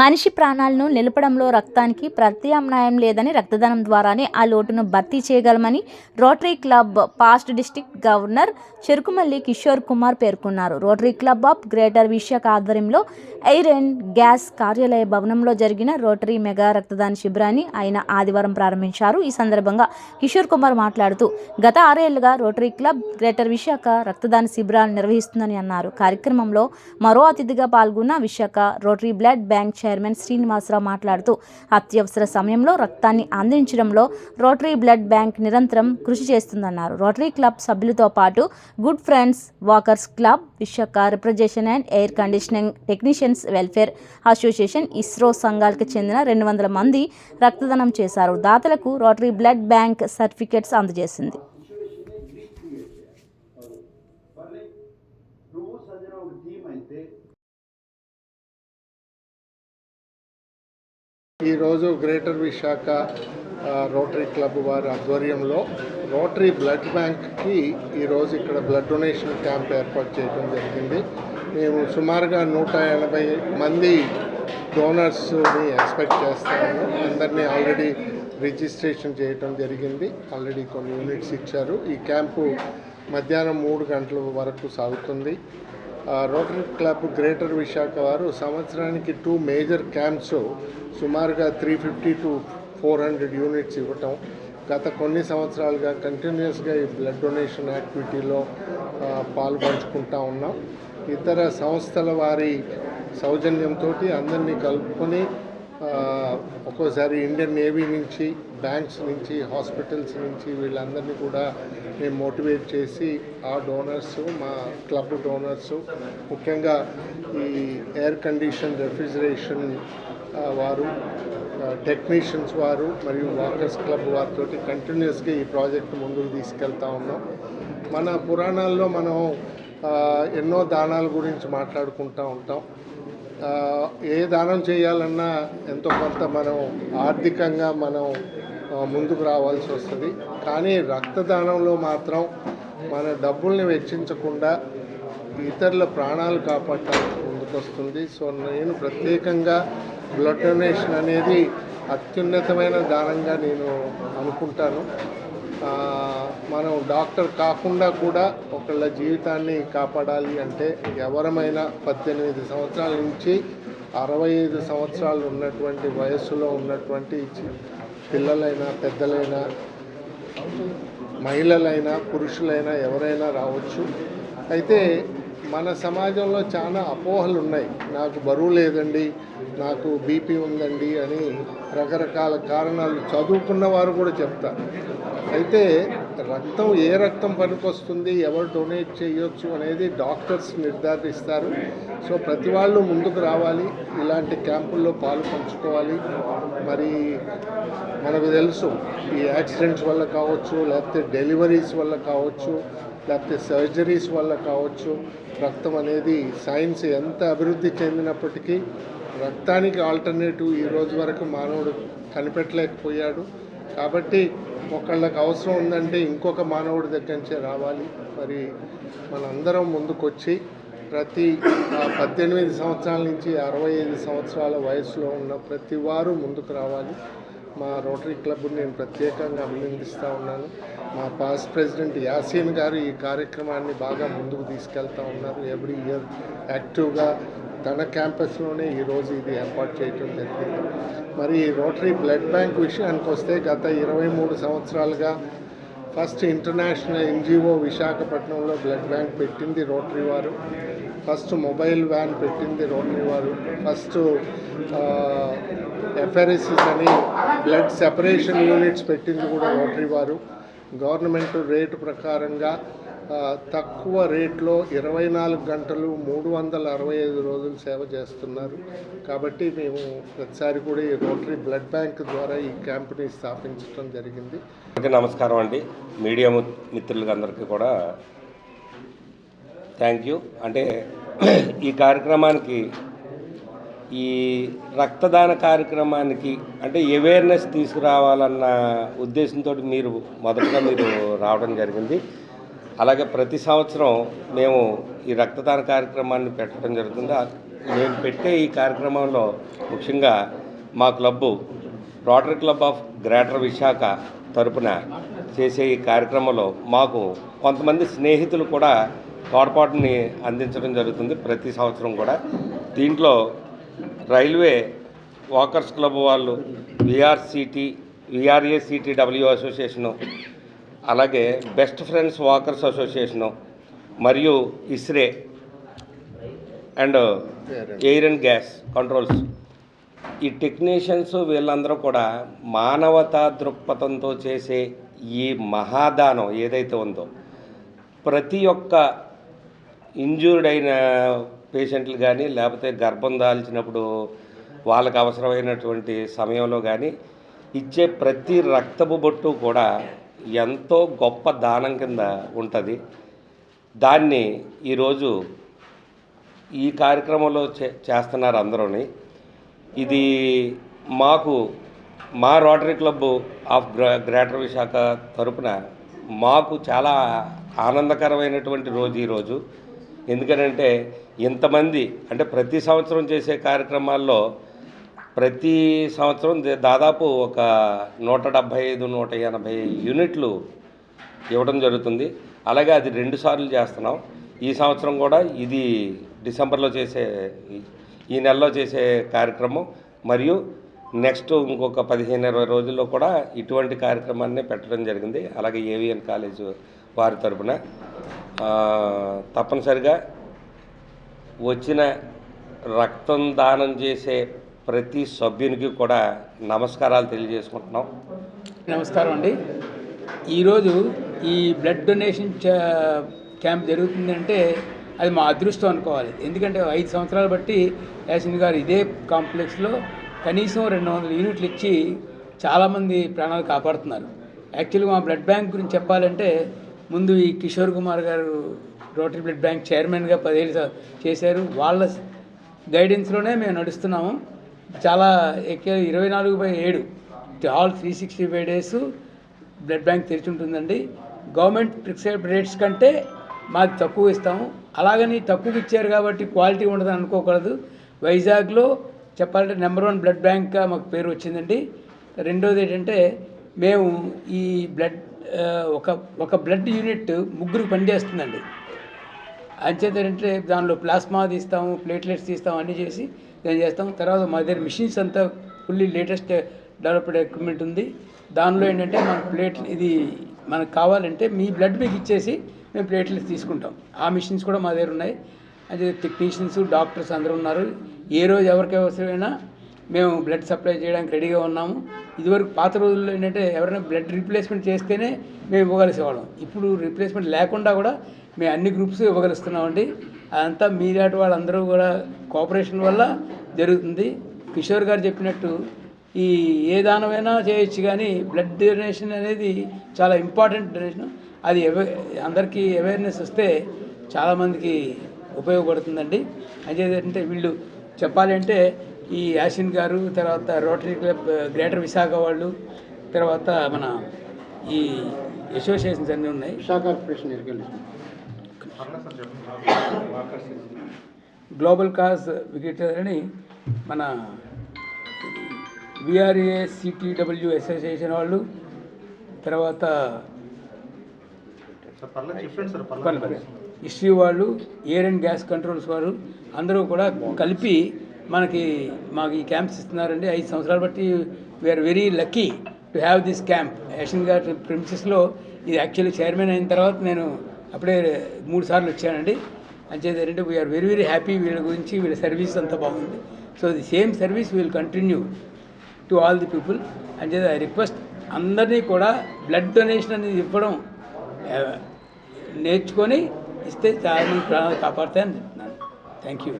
మనిషి ప్రాణాలను నిలపడంలో రక్తానికి ప్రత్యామ్నాయం లేదని రక్తదానం ద్వారానే ఆ లోటును భర్తీ చేయగలమని Rotary Club past district governor Cherukumalli Kishore Kumar పేర్కొన్నారు. Rotary Club of Greater Visakha ఆధ్వర్యంలో ఎయిర్ అండ్ గ్యాస్ కార్యాలయ భవనంలో జరిగిన రోటరీ మెగా రక్తదాన శిబిరాన్ని ఆయన ఆదివారం ప్రారంభించారు. ఈ సందర్భంగా కిషోర్ కుమార్ మాట్లాడుతూ గత ఆరేళ్ళుగా రోటరీ క్లబ్ గ్రేటర్ విశాఖ రక్తదాన శిబిరాలు నిర్వహిస్తుందని అన్నారు. కార్యక్రమంలో మరో అతిథిగా పాల్గొన్న Visakha Rotary blood bank chairman Srinivasarao మాట్లాడుతూ అత్యవసర సమయంలో రక్తాన్ని అందించడంలో రోటరీ బ్లడ్ బ్యాంక్ నిరంతరం కృషి చేస్తుందన్నారు. రోటరీ క్లబ్ సభ్యులతో పాటు good friends walkers club Visakha refrigeration and air conditioning technicians welfare association ISRO సంఘాలకు చెందిన రెండు వందల మంది రక్తదానం చేశారు. దాతలకు రోటరీ బ్లడ్ బ్యాంక్ సర్టిఫికెట్స్ అందజేసింది నువ్వు సంజన ఒక టీం అయితే ఈరోజు గ్రేటర్ విశాఖ రోటరీ క్లబ్ వారి ఆధ్వర్యంలో రోటరీ బ్లడ్ బ్యాంక్కి ఈరోజు ఇక్కడ బ్లడ్ డొనేషన్ క్యాంప్ ఏర్పాటు చేయడం జరిగింది. మేము సుమారుగా నూట ఎనభై మంది డోనర్స్ని ఎక్స్పెక్ట్ చేస్తాము. అందరినీ ఆల్రెడీ రిజిస్ట్రేషన్ చేయడం జరిగింది. ఆల్రెడీ కొన్ని యూనిట్స్ ఇచ్చారు. ఈ క్యాంపు మధ్యాహ్నం మూడు గంటల వరకు సాగుతుంది. రోటరీ క్లబ్ గ్రేటర్ విశాఖ వారు సంవత్సరానికి టూ మేజర్ క్యాంప్స్ సుమారుగా three fifty to four hundred units ఇవ్వటం. గత కొన్ని సంవత్సరాలుగా కంటిన్యూస్గా ఈ బ్లడ్ డొనేషన్ యాక్టివిటీలో పాల్పంచుకుంటా ఉన్నాం. ఇతర సంస్థల వారి సౌజన్యంతో అందరినీ కలుపుకొని ఒక్కోసారి ఇండియన్ నేవీ నుంచి బ్యాంక్స్ నుంచి హాస్పిటల్స్ నుంచి వీళ్ళందరినీ కూడా మేము మోటివేట్ చేసి ఆ డోనర్స్ మా క్లబ్ డోనర్స్ ముఖ్యంగా ఈ ఎయిర్ కండిషన్ రెఫ్రిజరేషన్ వారు టెక్నీషియన్స్ వారు మరియు వాకర్స్ క్లబ్ వారితో కంటిన్యూస్గా ఈ ప్రాజెక్ట్ ముందుకు తీసుకెళ్తా ఉన్నాం. మన పురాణాల్లో మనం ఎన్నో దానాల గురించి మాట్లాడుకుంటూ ఉంటాం. ఏ దానం చేయాలన్నా ఎంతో కొంత మనం ఆర్థికంగా మనం ముందుకు రావాల్సి వస్తుంది. కానీ రక్తదానంలో మాత్రం మన డబ్బుల్ని వెచ్చించకుండా ఇతరుల ప్రాణాలు కాపాడటానికి ముందుకొస్తుంది. సో నేను ప్రత్యేకంగా బ్లడ్ డొనేషన్ అనేది అత్యున్నతమైన దానంగా నేను అనుకుంటాను. మనం డాక్టర్ కాకుండా కూడా ఒకళ్ళ జీవితాన్ని కాపాడాలి అంటే ఎవరమైనా పద్దెనిమిది సంవత్సరాల నుంచి అరవై ఐదు సంవత్సరాలు ఉన్నటువంటి వయస్సులో ఉన్నటువంటి పిల్లలైనా పెద్దలైనా మహిళలైనా పురుషులైనా ఎవరైనా రావచ్చు. అయితే మన సమాజంలో చాలా అపోహలు ఉన్నాయి. నాకు బరువు లేదండి నాకు బీపీ ఉందండి అని రకరకాల కారణాలు చదువుకున్న వారు కూడా చెప్తారు. అయితే రక్తం ఏ రక్తం పనికొస్తుంది ఎవరు డొనేట్ చేయొచ్చు అనేది డాక్టర్స్ నిర్ధారిస్తారు. సో ప్రతి వాళ్ళు ముందుకు రావాలి ఇలాంటి క్యాంపుల్లో పాలు పంచుకోవాలి. మరి మనకు తెలుసు ఈ యాక్సిడెంట్స్ వల్ల కావచ్చు లేకపోతే డెలివరీస్ వల్ల కావచ్చు లేకపోతే సర్జరీస్ వల్ల కావచ్చు రక్తం అనేది సైన్స్ ఎంత అభివృద్ధి చెందినప్పటికీ రక్తానికి ఆల్టర్నేటివ్ ఈ రోజు వరకు మానవుడు కనిపెట్టలేకపోయాడు. కాబట్టి ఒకళ్ళకి అవసరం ఉందంటే ఇంకొక మానవుడి దగ్గర నుంచే రావాలి. మరి మనందరం ముందుకొచ్చి ప్రతి పద్దెనిమిది సంవత్సరాల నుంచి అరవై ఐదు సంవత్సరాల వయసులో ఉన్న ప్రతి వారు ముందుకు రావాలి. మా రోటరీ క్లబ్ని నేను ప్రత్యేకంగా అభినందిస్తూ ఉన్నాను. మా పాస్ ప్రెసిడెంట్ యాసీన్ గారు ఈ కార్యక్రమాన్ని బాగా ముందుకు తీసుకెళ్తా ఉన్నారు. ఎవ్రీ ఇయర్ యాక్టివ్గా తన క్యాంపస్లోనే ఈరోజు ఇది ఏర్పాటు చేయడం జరిగింది. మరి రోటరీ బ్లడ్ బ్యాంక్ విషయానికి వస్తే గత ఇరవై మూడు సంవత్సరాలుగా ఫస్ట్ ఇంటర్నేషనల్ ఎన్జిఓ విశాఖపట్నంలో బ్లడ్ బ్యాంక్ పెట్టింది రోటరీ వారు. ఫస్ట్ మొబైల్ వ్యాన్ పెట్టింది రోటరీ వారు. ఫస్ట్ ఎఫ్ఆర్ఎస్ఎస్ అని బ్లడ్ సెపరేషన్ యూనిట్స్ పెట్టింది కూడా రోటరీ వారు. గవర్నమెంట్ రేటు ప్రకారంగా తక్కువ రేట్లో ఇరవై నాలుగు గంటలు మూడు వందల అరవై ఐదు రోజులు సేవ చేస్తున్నారు. కాబట్టి మేము ప్రతిసారి కూడా ఈ రోటరీ బ్లడ్ బ్యాంక్ ద్వారా ఈ క్యాంప్ని స్థాపించడం జరిగింది. అందరికీ నమస్కారం అండి. మీడియా ము- మిత్రులకి అందరికీ కూడా థ్యాంక్ యూ. అంటే ఈ కార్యక్రమానికి ఈ రక్తదాన కార్యక్రమానికి అంటే అవేర్నెస్ తీసుకురావాలన్న ఉద్దేశంతో మీరు మొదటగా మీరు రావడం జరిగింది. అలాగే ప్రతి సంవత్సరం మేము ఈ రక్తదాన కార్యక్రమాన్ని పెట్టడం జరుగుతుంది. మేము నేను పెట్టే ఈ కార్యక్రమంలో ముఖ్యంగా మా club Rotary Club of Greater Visakha తరపున చేసే ఈ కార్యక్రమంలో మాకు కొంతమంది స్నేహితులు కూడా తోడ్పాటుని అందించడం జరుగుతుంది ప్రతి సంవత్సరం కూడా. దీంట్లో రైల్వే వాకర్స్ క్లబ్ వాళ్ళు విఆర్సిటీ విఆర్ఏసిటీడబ్ల్యూ అసోసియేషను అలాగే బెస్ట్ ఫ్రెండ్స్ వాకర్స్ అసోసియేషను మరియు ఇస్రే and air and gas controls. ఈ టెక్నీషియన్స్ వీళ్ళందరూ కూడా మానవతా దృక్పథంతో చేసే ఈ మహాదానం ఏదైతే ఉందో ప్రతి ఒక్క ఇంజూర్డ్ అయిన పేషెంట్లు కానీ లేకపోతే గర్భం దాల్చినప్పుడు వాళ్ళకి అవసరమైనటువంటి సమయంలో కానీ ఇచ్చే ప్రతి రక్తపు బొట్టు కూడా ఎంతో గొప్ప దానం కింద ఉంటుంది. దాన్ని ఈరోజు ఈ కార్యక్రమంలో చే చేస్తున్నారు అందరూని. ఇది మాకు మా రోటరీ క్లబ్ ఆఫ్ గ్రా గ్రేటర్ విశాఖ తరపున మాకు చాలా ఆనందకరమైనటువంటి రోజు ఈరోజు. ఎందుకనంటే ఇంతమంది అంటే ప్రతి సంవత్సరం చేసే కార్యక్రమాల్లో ప్రతి సంవత్సరం దాదాపు ఒక నూట డెబ్భై ఐదు నూట ఎనభై యూనిట్లు ఇవ్వడం జరుగుతుంది. అలాగే అది రెండు సార్లు చేస్తున్నాం. ఈ సంవత్సరం కూడా ఇది డిసెంబర్లో చేసే ఈ- నెలలో చేసే కార్యక్రమం. మరియు నెక్స్ట్ ఇంకొక పదిహేను ఇరవై రోజుల్లో కూడా ఇటువంటి కార్యక్రమాన్ని పెట్టడం జరిగింది. అలాగే ఏవిఎన్ కాలేజ్ వారి తరపున. తప్పనిసరిగా వచ్చిన రక్తం దానం చేసే ప్రతి సభ్యునికి కూడా నమస్కారాలు తెలియజేసుకుంటున్నాం. నమస్కారం అండి. ఈరోజు ఈ బ్లడ్ డొనేషన్ చా- క్యాంప్ జరుగుతుందంటే అది మా అదృష్టం అనుకోవాలి. ఎందుకంటే ఐదు సంవత్సరాలు బట్టి యాసిన్ గారు ఇదే కాంప్లెక్స్లో కనీసం రెండు వందల యూనిట్లు ఇచ్చి చాలామంది ప్రాణాలు కాపాడుతున్నారు. యాక్చువల్గా మా బ్లడ్ బ్యాంక్ గురించి చెప్పాలంటే ముందు ఈ కిషోర్ కుమార్ గారు రోటరీ బ్లడ్ బ్యాంక్ చైర్మన్గా పదేళ్ళు చేశారు. వాళ్ళ గైడెన్స్లోనే మేము నడుస్తున్నాము. చాలా ఎక్క ఇరవై నాలుగు బై ఏడు. All three sixty five days blood bank తెరిచి ఉంటుందండి. గవర్నమెంట్ ఫిక్స్డ్ రేట్స్ కంటే మాకు తక్కువ ఇస్తాము. అలాగని తక్కువ ఇచ్చారు కాబట్టి క్వాలిటీ ఉండదని అనుకోకూడదు. వైజాగ్లో చెప్పాలంటే నెంబర్ వన్ బ్లడ్ బ్యాంక్గా మాకు పేరు వచ్చిందండి. రెండోది ఏంటంటే మేము ఈ బ్లడ్ ఒక ఒక బ్లడ్ యూనిట్ ముగ్గురు పనిచేస్తుందండి. అంచేతంటే దానిలో ప్లాస్మా తీస్తాము ప్లేట్లెట్స్ తీస్తాము అన్నీ చేసి దాన్ని చేస్తాం తర్వాత మా దగ్గర మిషన్స్ అంతా ఫుల్లీ లేటెస్ట్ డెవలప్డ్ ఎక్విప్మెంట్ ఉంది. దానిలో ఏంటంటే మన ప్లేట్ ఇది మనకు కావాలంటే మీ బ్లడ్ మీకు ఇచ్చేసి మేము ప్లేట్లెట్స్ తీసుకుంటాం. ఆ మిషన్స్ కూడా మా దగ్గర ఉన్నాయి. అదే టెక్నీషియన్స్ డాక్టర్స్ అందరూ ఉన్నారు. ఏ రోజు ఎవరికి అవసరమైనా మేము బ్లడ్ సప్లై చేయడానికి రెడీగా ఉన్నాము. ఇదివరకు పాత రోజుల్లో ఏంటంటే ఎవరైనా బ్లడ్ రీప్లేస్మెంట్ చేస్తేనే మేము ఇవ్వగలిసేవాళ్ళం. ఇప్పుడు రీప్లేస్మెంట్ లేకుండా కూడా మేము అన్ని గ్రూప్స్ ఇవ్వగలుస్తున్నామండి. అదంతా మీలాంటి వాళ్ళందరూ కూడా కోఆపరేషన్ వల్ల జరుగుతుంది. కిషోర్ గారు చెప్పినట్టు ఈ ఏ దానమైనా చేయొచ్చు కానీ బ్లడ్ డొనేషన్ అనేది చాలా ఇంపార్టెంట్ డొనేషన్ అది అవే అందరికీ అవేర్నెస్ వస్తే చాలామందికి ఉపయోగపడుతుందండి. అంటే వీళ్ళు చెప్పాలంటే ఈ యాసిన్ గారు తర్వాత రోటరీ క్లబ్ గ్రేటర్ విశాఖ వాళ్ళు తర్వాత మన ఈ అసోసియేషన్స్ అన్నీ ఉన్నాయి. విశాఖ కార్పొరేషన్ గ్లోబల్ కాజ్ వికెట్ అని మన విఆర్ఏ సిటీడబ్ల్యూ అసోసియేషన్ వాళ్ళు తర్వాత హిస్టరీ వాళ్ళు ఎయిర్ అండ్ గ్యాస్ కంట్రోల్స్ వారు అందరూ కూడా కలిపి మనకి మాకు ఈ క్యాంప్స్ ఇస్తున్నారండి. ఐదు సంవత్సరాలు బట్టి we are very lucky to have this camp యాషన్ గారి ప్రిన్సెస్లో ఇది యాక్చువల్లీ చైర్మన్ అయిన తర్వాత నేను అప్పుడే మూడు సార్లు వచ్చానండి. అంచేది ఏంటంటే వీఆర్ వెరీ వెరీ హ్యాపీ వీళ్ళ గురించి వీళ్ళ సర్వీస్ అంతా బాగుంది. So the same service will continue to all the people అంచేది ఐ రిక్వెస్ట్ అందరినీ కూడా బ్లడ్ డొనేషన్ అనేది ఇవ్వడం నేర్చుకొని ఇస్తే చాలా ప్రాణాలు కాపాడుతాయని చెప్తున్నాను. Thank you